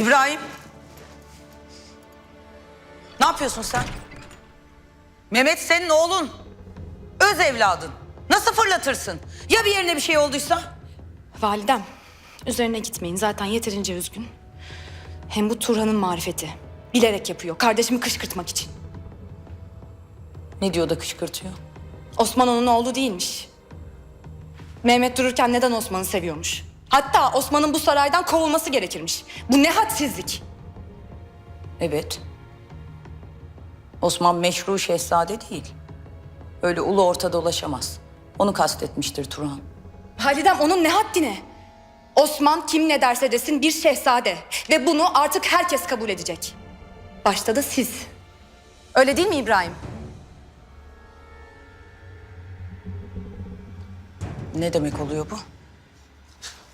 İbrahim. Ne yapıyorsun sen? Mehmet senin oğlun. Öz evladın. Nasıl fırlatırsın? Ya bir yerine bir şey olduysa? Validem, üzerine gitmeyin. Zaten yeterince üzgün. Hem bu Turhan'ın marifeti. Bilerek yapıyor. Kardeşimi kışkırtmak için. Ne diyor da kışkırtıyor? Osman onun oğlu değilmiş. Mehmet dururken neden Osman'ı seviyormuş? Hatta Osman'ın bu saraydan kovulması gerekirmiş. Bu ne hadsizlik. Evet. Osman meşru şehzade değil. Öyle ulu orta dolaşamaz. Onu kastetmiştir Turhan. Validem onun ne haddine? Osman kim ne derse desin bir şehzade. Ve bunu artık herkes kabul edecek. Başta da siz. Öyle değil mi İbrahim? Ne demek oluyor bu?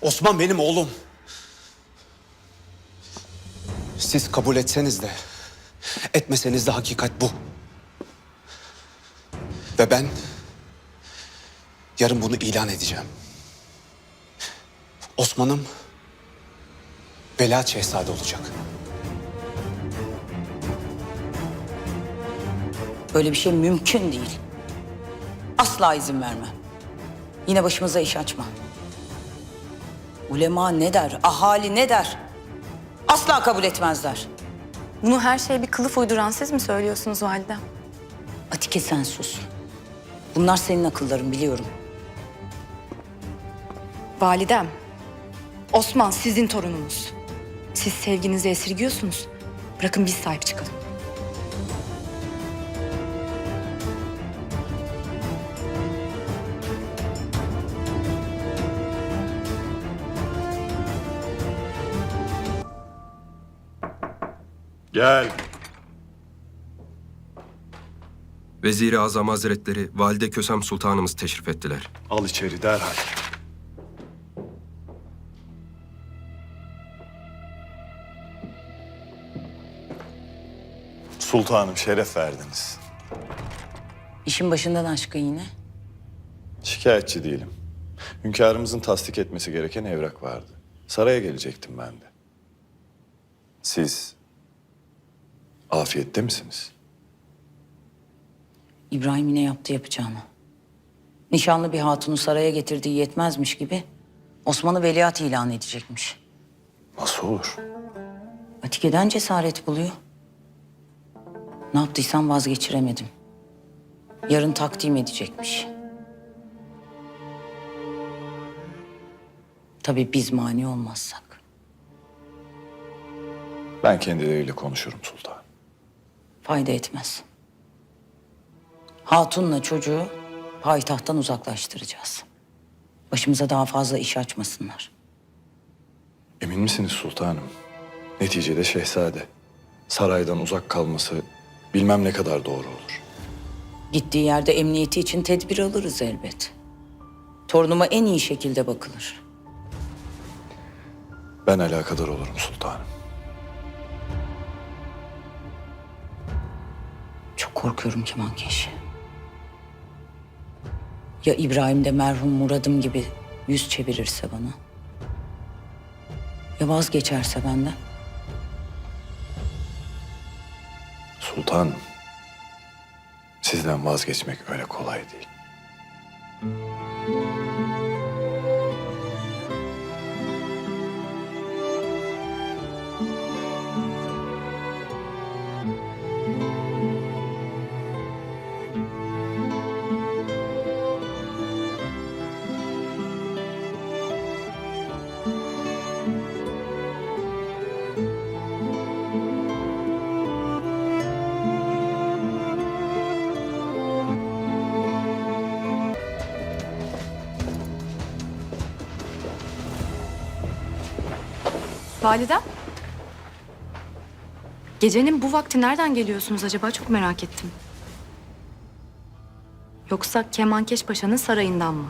Osman benim oğlum. Siz kabul etseniz de, etmeseniz de hakikat bu. Ve ben yarın bunu ilan edeceğim. Osman'ım Veliaht Şehzade olacak. Böyle bir şey mümkün değil. Asla izin vermem. Yine başımıza iş açma. Ulema ne der, ahali ne der? Asla kabul etmezler. Bunu her şeye bir kılıf uyduran siz mi söylüyorsunuz validem? Atike sen sus. Bunlar senin akılların biliyorum. Validem, Osman sizin torununuz. Siz sevginizi esirgiyorsunuz. Bırakın biz sahip çıkalım. Gel. Vezir-i Azam Hazretleri Valide Kösem Sultanımız teşrif ettiler. Al içeri derhal. Sultanım şeref verdiniz. İşin başından aşkın yine. Şikayetçi değilim. Hünkârımızın tasdik etmesi gereken evrak vardı. Saraya gelecektim ben de. Siz afiyette misiniz? İbrahim yine yaptı yapacağını. Nişanlı bir hatunu saraya getirdiği yetmezmiş gibi Osman'ı veliaht ilan edecekmiş. Nasıl olur? Atike'den cesaret buluyor. Ne yaptıysam vazgeçiremedim. Yarın takdim edecekmiş. Tabii biz mani olmazsak. Ben kendileriyle konuşurum sultan. Fayda etmez. Hatunla çocuğu payitahttan uzaklaştıracağız. Başımıza daha fazla iş açmasınlar. Emin misiniz sultanım? Neticede şehzade. Saraydan uzak kalması bilmem ne kadar doğru olur. Gittiği yerde emniyeti için tedbir alırız elbet. Torunuma en iyi şekilde bakılır. Ben alakadar olurum sultanım. Korkuyorum Kemankeş. Ya İbrahim de merhum Murad'ım gibi yüz çevirirse bana? Ya vazgeçerse benden? Sultanım, sizden vazgeçmek öyle kolay değil. Validem? Gecenin bu vakti nereden geliyorsunuz acaba? Çok merak ettim. Yoksa Kemankeş Paşa'nın sarayından mı?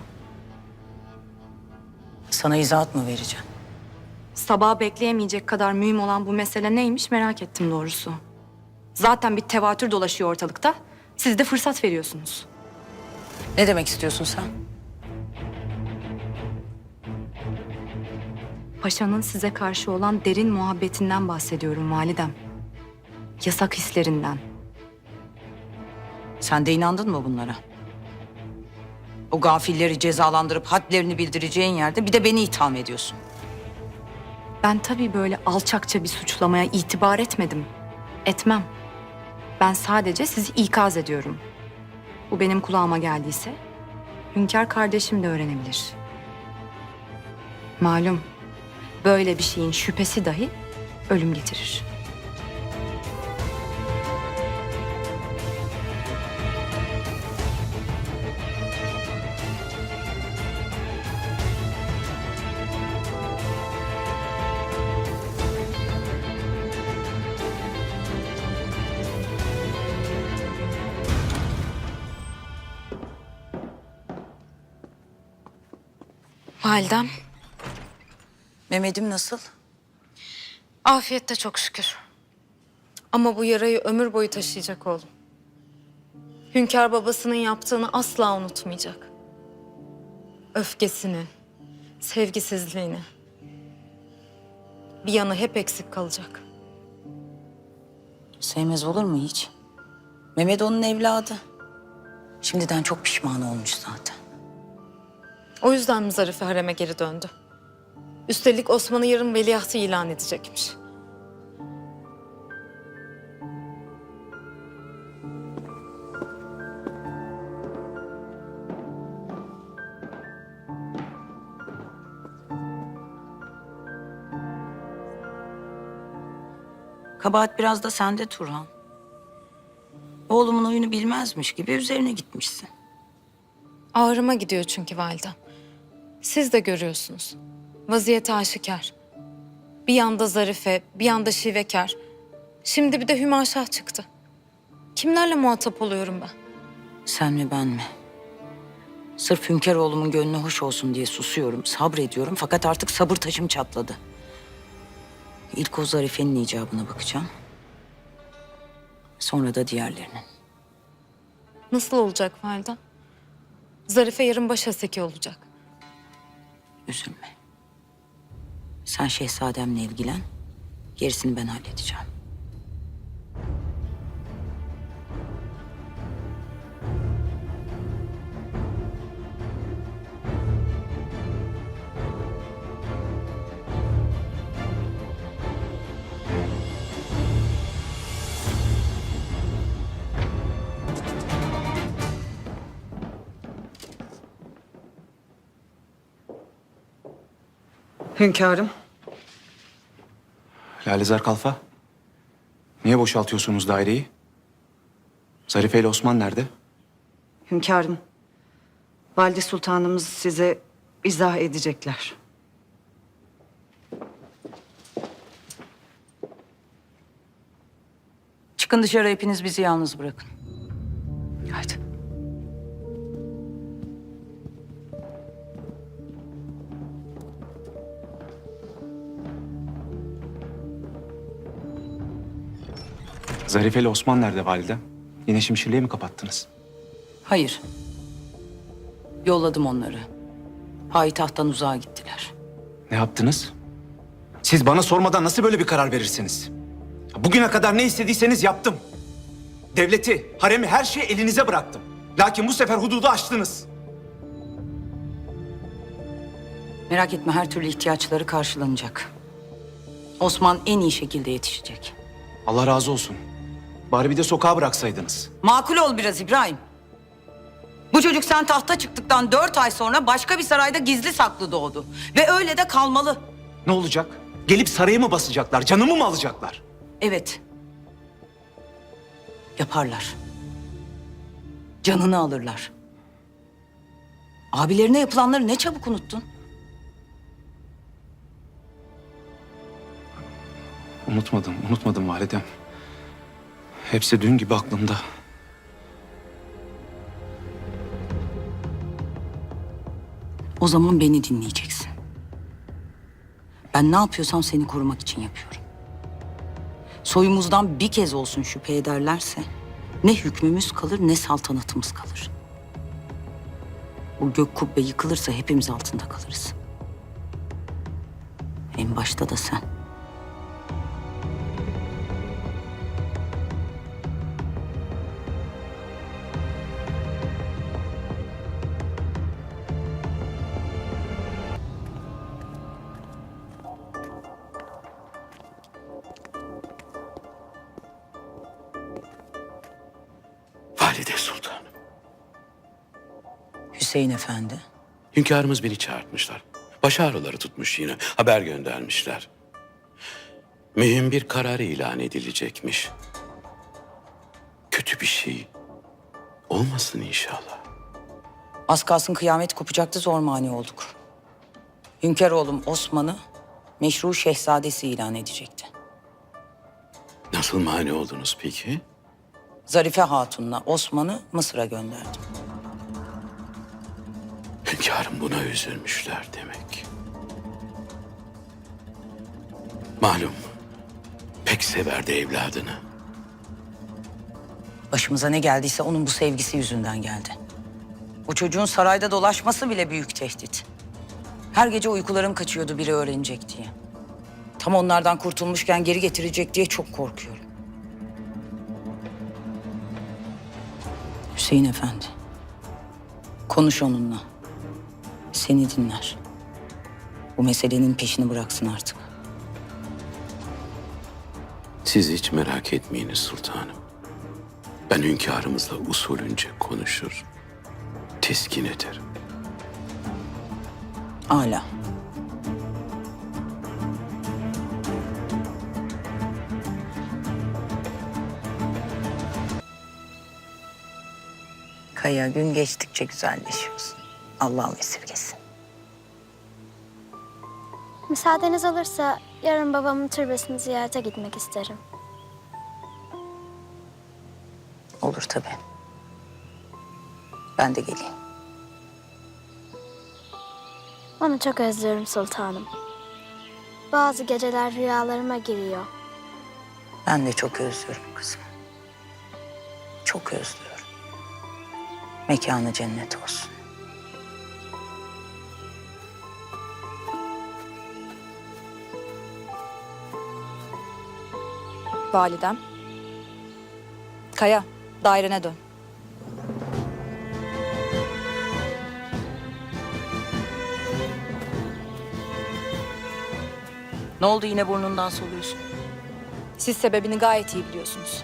Sana izahat mı vereceğim? Sabah bekleyemeyecek kadar mühim olan bu mesele neymiş merak ettim doğrusu. Zaten bir tevatür dolaşıyor ortalıkta. Siz de fırsat veriyorsunuz. Ne demek istiyorsun sen? Paşa'nın size karşı olan derin muhabbetinden bahsediyorum validem. Yasak hislerinden. Sen de inandın mı bunlara? O gafilleri cezalandırıp hadlerini bildireceğin yerde bir de beni itham ediyorsun. Ben tabii böyle alçakça bir suçlamaya itibar etmedim. Etmem. Ben sadece sizi ikaz ediyorum. Bu benim kulağıma geldiyse Hünkar kardeşim de öğrenebilir. Malum böyle bir şeyin şüphesi dahi ölüm getirir. Validem, Mehmet'im nasıl? afiyette çok şükür. Ama bu yarayı ömür boyu taşıyacak oğlum. Hünkar babasının yaptığını asla unutmayacak. Öfkesini, sevgisizliğini. Bir yanı hep eksik kalacak. Sevmez olur mu hiç? Mehmet onun evladı. Şimdiden çok pişman olmuş zaten. O yüzden mi Zarife hareme geri döndü? Üstelik Osman'ı yarın veliahtı ilan edecekmiş. Kabahat biraz da sende Turhan. Oğlumun oyunu bilmezmiş gibi üzerine gitmişsin. Ağrıma gidiyor çünkü validem. Siz de görüyorsunuz. Vaziyeti aşikar. Bir yanda Zarife, bir yanda Şivekar. Şimdi bir de Hümaşah çıktı. Kimlerle muhatap oluyorum ben? Sen mi ben mi? Sırf hünkâr oğlumun gönlü hoş olsun diye susuyorum, sabrediyorum fakat artık sabır taşım çatladı. İlk o Zarife'nin icabına bakacağım. Sonra da diğerlerinin. Nasıl olacak validem? Zarife yarın başhaseki olacak. Üzülme. Sen şehzademle ilgilen. Gerisini ben halledeceğim. Hünkârım, Lalezar Kalfa. Niye boşaltıyorsunuz daireyi? Zarife ile Osman nerede? hünkârım. Valide Sultanımız size izah edecekler. Çıkın dışarı hepiniz bizi yalnız bırakın. Hadi. Zarife ile Osman nerede validem? Yine şimşirliğe mi kapattınız? Hayır. Yolladım onları. Payitahttan uzağa gittiler. Ne yaptınız? Siz bana sormadan nasıl böyle bir karar verirsiniz? Bugüne kadar ne istediyseniz yaptım. Devleti, haremi her şeyi elinize bıraktım. Lakin bu sefer hududu aştınız. Merak etme her türlü ihtiyaçları karşılanacak. Osman en iyi şekilde yetişecek. Allah razı olsun. Bari bir de sokağa bıraksaydınız. Makul ol biraz İbrahim. Bu çocuk sen tahta çıktıktan dört ay sonra başka bir sarayda gizli saklı doğdu. Ve öyle de kalmalı. Ne olacak? Gelip sarayı mı basacaklar? Canımı mı alacaklar? Evet. Yaparlar. Canını alırlar. Abilerine yapılanları ne çabuk unuttun. Unutmadım, unutmadım validem. Hepsi dün gibi aklımda. O zaman beni dinleyeceksin. Ben ne yapıyorsam seni korumak için yapıyorum. Soyumuzdan bir kez olsun şüphe ederlerse ne hükmümüz kalır ne saltanatımız kalır. Bu gök kubbe yıkılırsa hepimiz altında kalırız. En başta da sen. Hüseyin Efendi. Hünkârımız beni çağırtmışlar. Baş ağrıları tutmuş yine. Haber göndermişler. Mühim bir karar ilan edilecekmiş. Kötü bir şey olmasın inşallah. Az kalsın kıyamet kopacaktı zor mani olduk. Hünkâroğlum Osman'ı meşru şehzadesi ilan edecekti. Nasıl mani oldunuz peki? Zarife Hatun'la Osman'ı Mısır'a gönderdim. Hünkârım buna üzülmüşler demek. Malum pek severdi evladını. Başımıza ne geldiyse onun bu sevgisi yüzünden geldi. O çocuğun sarayda dolaşması bile büyük tehdit. Her gece uykularım kaçıyordu biri öğrenecek diye. Tam onlardan kurtulmuşken geri getirecek diye çok korkuyorum. Hüseyin Efendi. Konuş onunla. Seni dinler. Bu meselenin peşini bıraksın artık. Siz hiç merak etmeyiniz sultanım. Ben hünkârımızla usulünce konuşur, teskin ederim. Âlâ. Kaya gün geçtikçe güzelleşiyorsun. Allah'ım esirgesin. Müsaadeniz olursa yarın babamın türbesini ziyarete gitmek isterim. Olur tabii. Ben de geleyim. Onu çok özlüyorum sultanım. Bazı geceler rüyalarıma giriyor. Ben de çok özlüyorum kızım. Çok özlüyorum. Mekanı cennet olsun. Validem. Kaya, dairene dön. Ne oldu yine burnundan soluyorsun? Siz sebebini gayet iyi biliyorsunuz.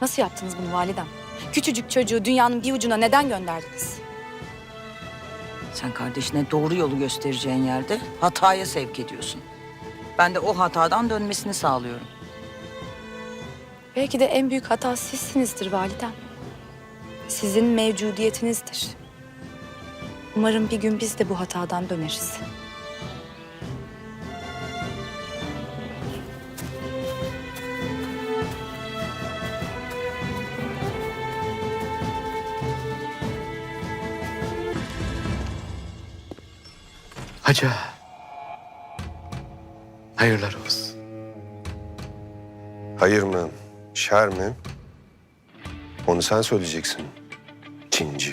Nasıl yaptınız bunu validem? Küçücük çocuğu dünyanın bir ucuna neden gönderdiniz? Sen kardeşine doğru yolu göstereceğin yerde hataya sevk ediyorsun. Ben de o hatadan dönmesini sağlıyorum. Belki de en büyük hata sizsinizdir validem. Sizin mevcudiyetinizdir. Umarım bir gün biz de bu hatadan döneriz. Haca. Hayırlar olsun. Hayır mı, şer mi? Onu sen söyleyeceksin. Cinci.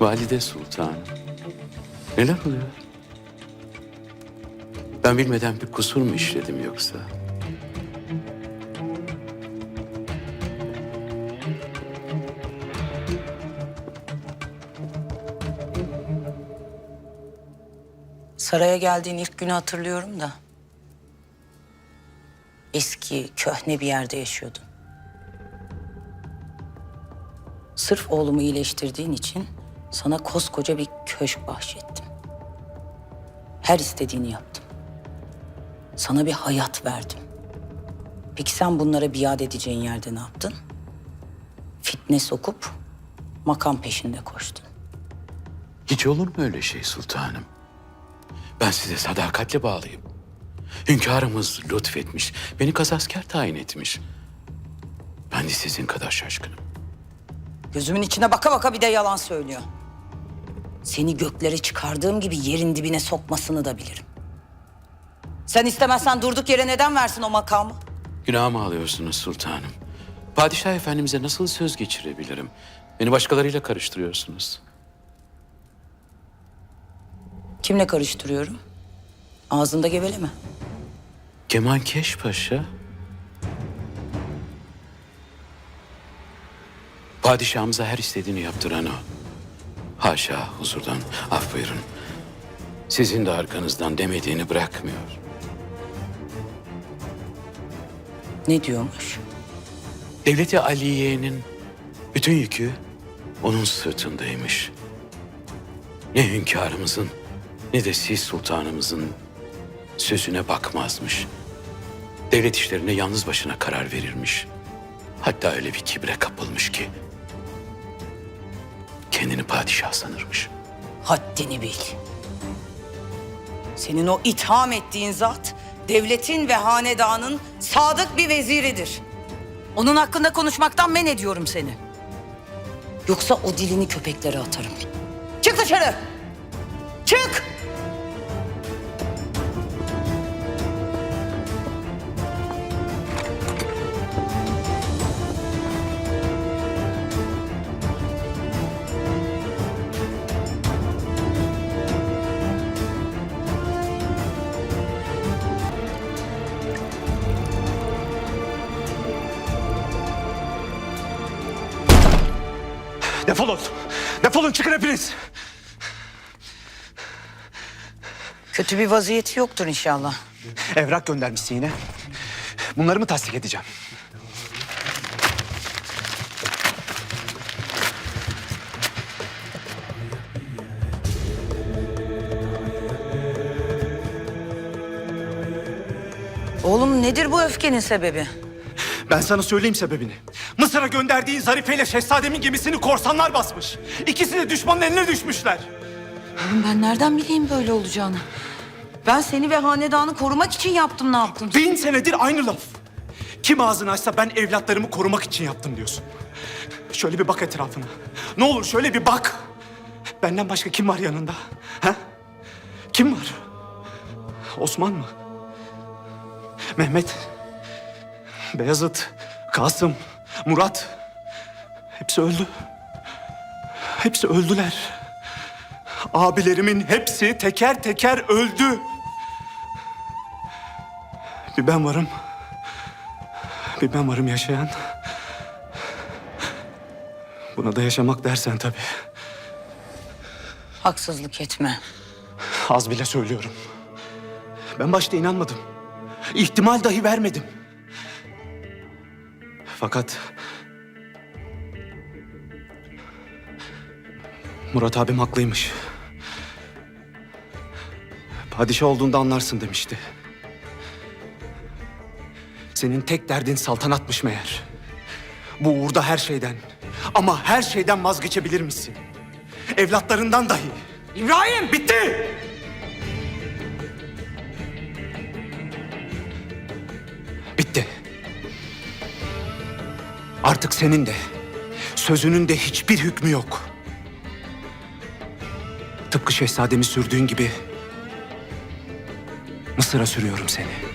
Valide Sultan. Neler oluyor? Ben bilmeden bir kusur mu işledim yoksa? Saraya geldiğin ilk günü hatırlıyorum da. Eski, köhne bir yerde yaşıyordun. Sırf oğlumu iyileştirdiğin için sana koskoca bir köşk bahşettim. Her istediğini yaptım. Sana bir hayat verdim. Peki sen bunlara biat edeceğin yerde ne yaptın? Fitne sokup makam peşinde koştun. Hiç olur mu öyle şey sultanım? Ben size sadakatle bağlıyım. Hünkârımız lütfetmiş, beni kazasker tayin etmiş. Ben de sizin kadar şaşkınım. Gözümün içine baka baka bir de yalan söylüyor. Seni göklere çıkardığım gibi yerin dibine sokmasını da bilirim. Sen istemezsen durduk yere neden versin o makamı? Günah mı alıyorsunuz sultanım? Padişah efendimize nasıl söz geçirebilirim? Beni başkalarıyla karıştırıyorsunuz. Kimle karıştırıyorum? Ağzında geveleme. Kemankeş Paşa. Padişahımıza her istediğini yaptıran o. Haşa huzurdan af buyurun. Sizin de arkanızdan demediğini bırakmıyor. Ne diyormuş? Devleti Aliye'nin bütün yükü onun sırtındaymış. Ne hünkârımızın ne de siz sultanımızın sözüne bakmazmış. Devlet işlerine yalnız başına karar verirmiş. Hatta öyle bir kibre kapılmış ki kendini padişah sanırmış. Haddini bil. Senin o itham ettiğin zat devletin ve hanedanın sadık bir veziridir. Onun hakkında konuşmaktan men ediyorum seni. Yoksa o dilini köpeklere atarım. Çık dışarı! Çık! Kötü bir vaziyeti yoktur inşallah. Evrak göndermişsin yine. Bunları mı tasdik edeceğim? Oğlum nedir bu öfkenin sebebi? Ben sana söyleyeyim sebebini. Mısır'a gönderdiğin Zarife ile Şehzademin gemisini korsanlar basmış. İkisi de düşmanın eline düşmüşler. Oğlum ben nereden bileyim böyle olacağını? Ben seni ve hanedanı korumak için yaptım ne yaptım? Bin senedir aynı laf. Kim ağzını açsa ben evlatlarımı korumak için yaptım diyorsun. Şöyle bir bak etrafına. Ne olur şöyle bir bak. Benden başka kim var yanında? Ha? Kim var? Osman mı? Mehmet. Beyazıt. Kasım. Murat. Hepsi öldü. Hepsi öldüler. Abilerimin hepsi teker teker öldü. Bir ben varım. Bir ben varım yaşayan. Buna da yaşamak dersen tabii. Haksızlık etme. Az bile söylüyorum. Ben başta inanmadım. İhtimal dahi vermedim. Fakat... Murat abim haklıymış. Padişah olduğunda anlarsın demişti. Senin tek derdin saltanatmış meğer. Bu uğurda her şeyden ama her şeyden vazgeçebilir misin? Evlatlarından dahi. İbrahim! Bitti! Bitti. Artık senin de, sözünün de hiçbir hükmü yok. Tıpkı şehzademi sürdüğün gibi Mısır'a sürüyorum seni.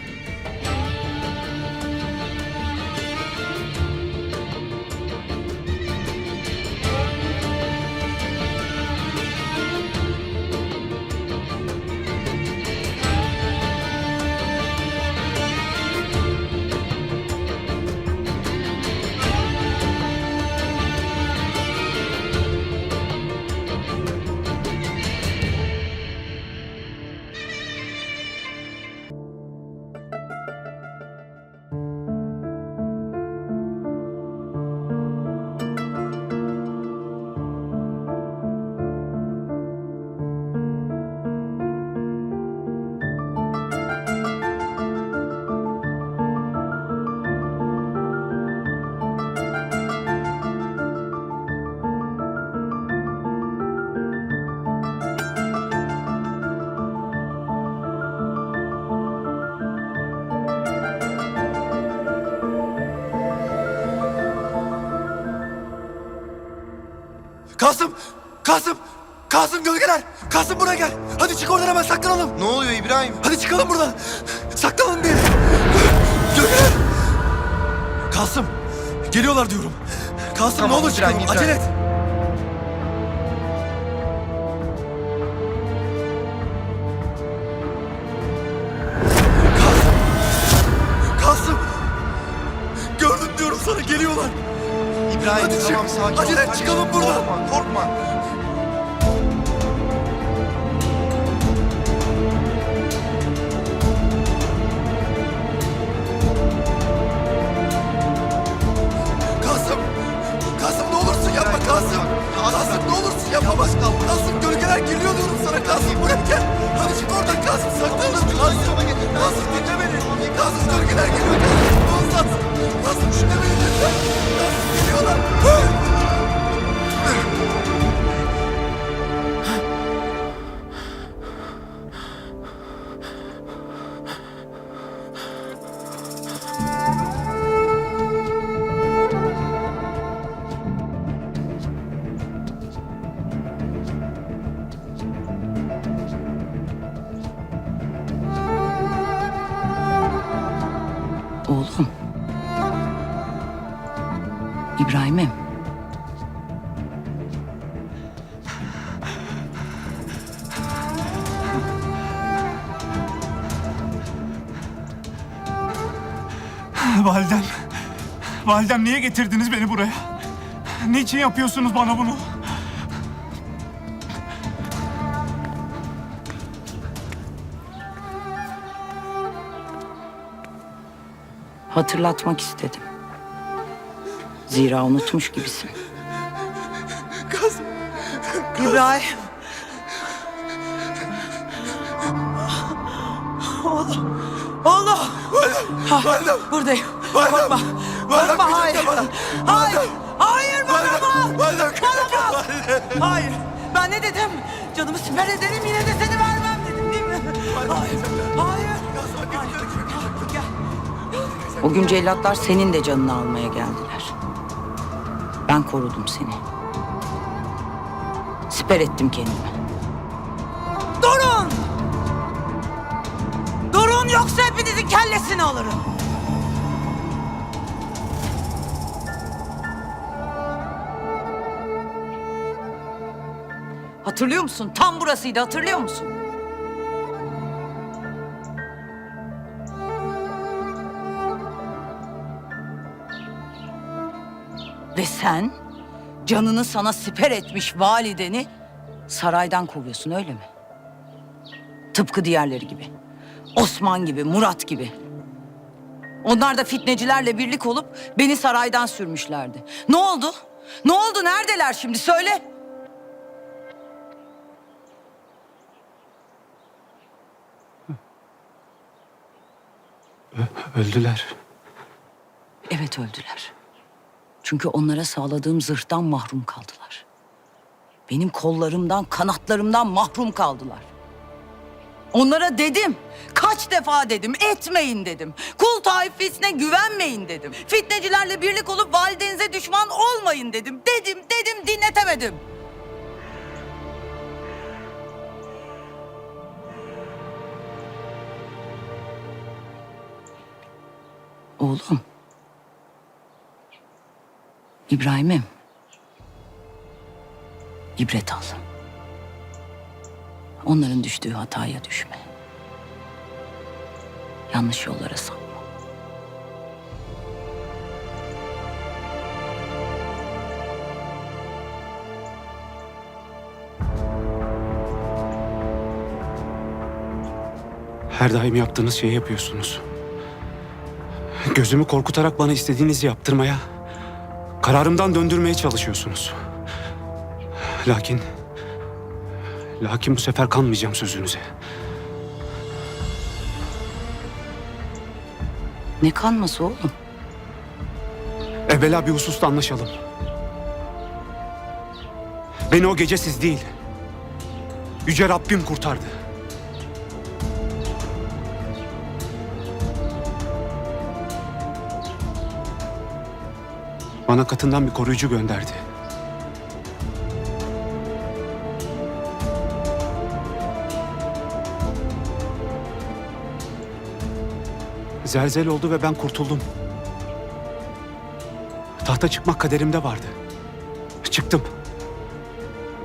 Kasım gölgeler! Kasım buraya gel! Hadi çık oradan hemen saklanalım! Ne oluyor İbrahim? Hadi çıkalım buradan! Saklanalım bir! Gölgeler! Kasım! Geliyorlar diyorum. Kasım Tamam, ne olur İbrahim, çıkalım. Acele et. Kasım! Kasım! Gördüm diyorum sana geliyorlar. İbrahim Hadi çık. tamam sakin ol. Acele et, Hadi çıkalım buradan. Korkma korkma. Yapma bak! Kasım gölgeler geliyor diyorum sana Kasım buraya gel! Hadi çık oradan Kasım saklanalım Kasım! Kasım dinle beni! Kasım gölgeler geliyor Kasım! Olmaz! Kasım dinle beni lütfen! Kasım geliyorlar! İbrahim'im. Validem. Validem niye getirdiniz beni buraya? Niçin yapıyorsunuz bana bunu? Hatırlatmak istedim. Zira unutmuş gibisin. Kasım! İbrahim. Oğlum. Oğlum. Validem! Buradayım. Validem! Korkma. Validem Korkma hayır. bana! Hayır. Hayır bak. Validem! Bak. Hayır. Ben ne dedim? Canımı siper ederim yine de seni vermem dedim değil mi? Hayır. Hayır. Gel. O gün cellatlar senin de canını almaya geldiler. Ben korudum seni. Siper ettim kendimi. Durun. Durun yoksa hepinizin kellesini alırım. Hatırlıyor musun? Tam burasıydı hatırlıyor musun? Ve sen canını sana siper etmiş valideni saraydan kovuyorsun öyle mi? Tıpkı diğerleri gibi. Osman gibi, Murat gibi. Onlar da fitnecilerle birlik olup beni saraydan sürmüşlerdi. Ne oldu? Ne oldu? Neredeler şimdi? Söyle. Öldüler. Evet öldüler. Çünkü onlara sağladığım zırhtan mahrum kaldılar. Benim kollarımdan, kanatlarımdan mahrum kaldılar. Onlara dedim, kaç defa dedim, etmeyin dedim. Kul taifesine güvenmeyin dedim. Fitnecilerle birlik olup validenize düşman olmayın dedim. Dedim, dedim, dinletemedim. Oğlum. İbrahim'im. İbret al. Onların düştüğü hataya düşme. Yanlış yollara sapma. Her daim yaptığınız şeyi yapıyorsunuz. Gözümü korkutarak bana istediğinizi yaptırmaya, kararımdan döndürmeye çalışıyorsunuz. Lakin, lakin bu sefer kanmayacağım sözünüze. Ne kanması oğlum? Evvela bir hususta anlaşalım. Beni o gece siz değil, Yüce Rabbim kurtardı. Bana katından bir koruyucu gönderdi. Zelzel oldu ve ben kurtuldum. Tahta çıkmak kaderimde vardı. Çıktım.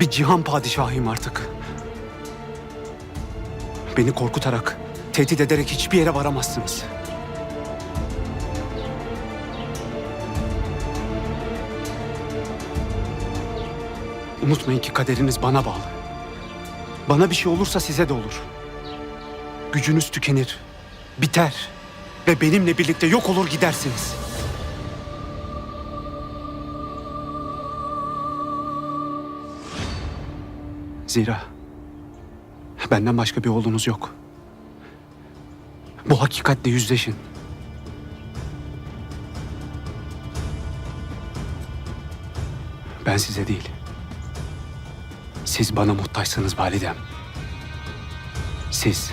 Bir cihan padişahıyım artık. Beni korkutarak, tehdit ederek hiçbir yere varamazsınız.'' Unutmayın ki kaderiniz bana bağlı. Bana bir şey olursa size de olur. Gücünüz tükenir, biter ve benimle birlikte yok olur gidersiniz. Zira benden başka bir oğlunuz yok. Bu hakikatle yüzleşin. Ben size değil. Siz bana muhtaçsınız validem. Siz